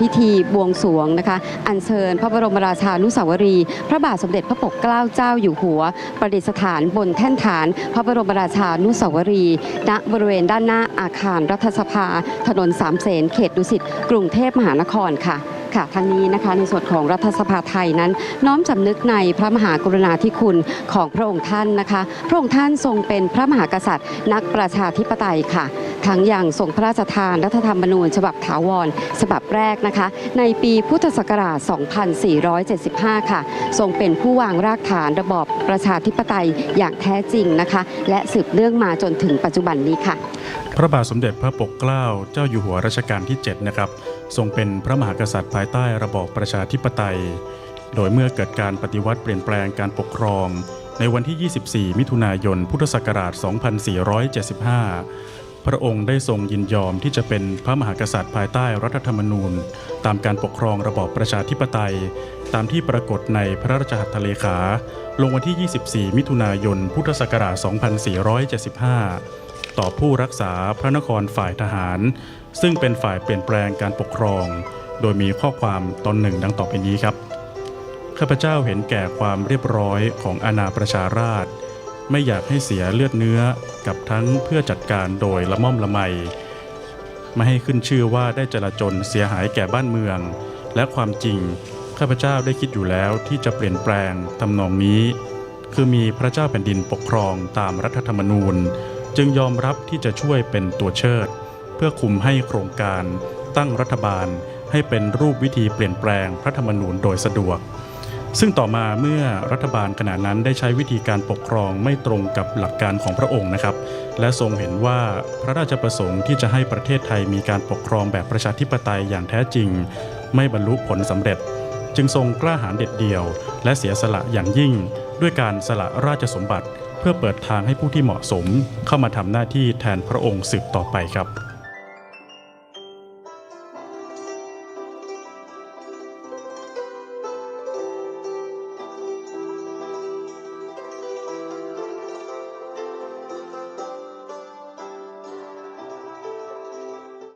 พิธีบวงสรวงนะคะ อัญเชิญพระบรมราชานุสาวรี พระบาทสมเด็จพระปกเกล้าเจ้าอยู่หัว ประดิษฐานบนแท่นฐาน พระบรมราชานุสาวรี ณ บริเวณด้านหน้าอาคารรัฐสภา ถนนสามเสนเขตดุสิต กรุงเทพมหานครค่ะค่ะทั้งนี้นะคะในส่วนของรัฐสภาไทยนั้น น้อมสำนึกในพระมหากรุณาธิคุณของพระองค์ท่านนะคะ พระองค์ท่านทรงเป็นพระมหากษัตริย์ นักประชาธิปไตยค่ะ ทั้งอย่างทรงพระราชทานรัฐธรรมนูญ ฉบับถาวร ฉบับแรกนะคะ ในปีพุทธศักราช 2475 ค่ะ ทรงเป็นผู้วางรากฐานระบอบประชาธิปไตยอย่างแท้จริงนะคะ และสืบเนื่องมาจนถึงปัจจุบันนี้ค่ะ พระบาทสมเด็จพระปกเกล้าเจ้าอยู่หัวรัชกาลที่ 7 นะครับ ทรงเป็นพระมหากษัตริย์ภายใต้ระบอบประชาธิปไตย โดยเมื่อเกิดการปฏิวัติเปลี่ยนแปลงการปกครองในวันที่ 24 มิถุนายน พุทธศักราช 2475 พระองค์ได้ทรงยินยอมที่จะเป็นพระมหากษัตริย์ภายใต้รัฐธรรมนูญ ตามการปกครองระบอบประชาธิปไตย ตามที่ปรากฏในพระราชหัตถเลขา ลงวันที่ 24 มิถุนายน พุทธศักราช 2475 ต่อผู้รักษาพระนครฝ่ายทหาร ซึ่งเป็นฝ่ายเปลี่ยนแปลงการปกครอง โดยมีข้อความตอนหนึ่งดังต่อไปนี้ครับ ข้าพเจ้าเห็นแก่ความเรียบร้อยของอาณาประชาราษฎ ไม่อยากให้เสียเลือดเนื้อกับทั้งเพื่อจัดการโดยละม่อมละไม ไม่ให้ขึ้นชื่อว่าได้จลาจลเสียหายแก่บ้านเมือง และความจริงข้าพเจ้าได้คิดอยู่แล้วที่จะเปลี่ยนแปลงทำนองนี้ คือมีพระเจ้าแผ่นดินปกครองตามรัฐธรรมนูญ จึงยอมรับที่จะช่วยเป็นตัวเชิด เพื่อคุมให้โครงการตั้งรัฐบาลให้เป็นรูปวิธีเปลี่ยนแปลงพระธรรมนูญโดยสะดวก ซึ่งต่อมาเมื่อรัฐบาลขณะนั้นได้ใช้วิธีการปกครองไม่ตรงกับหลักการของพระองค์นะครับ และทรงเห็นว่าพระราชประสงค์ที่จะให้ประเทศไทยมีการปกครองแบบประชาธิปไตยอย่างแท้จริง ไม่บรรลุผลสำเร็จ จึงทรงกล้าหาญเด็ดเดี่ยว และเสียสละอย่างยิ่ง ด้วยการสละราชสมบัติ เพื่อเปิดทางให้ผู้ที่เหมาะสม เข้ามาทำหน้าที่แทนพระองค์สืบต่อไปครับ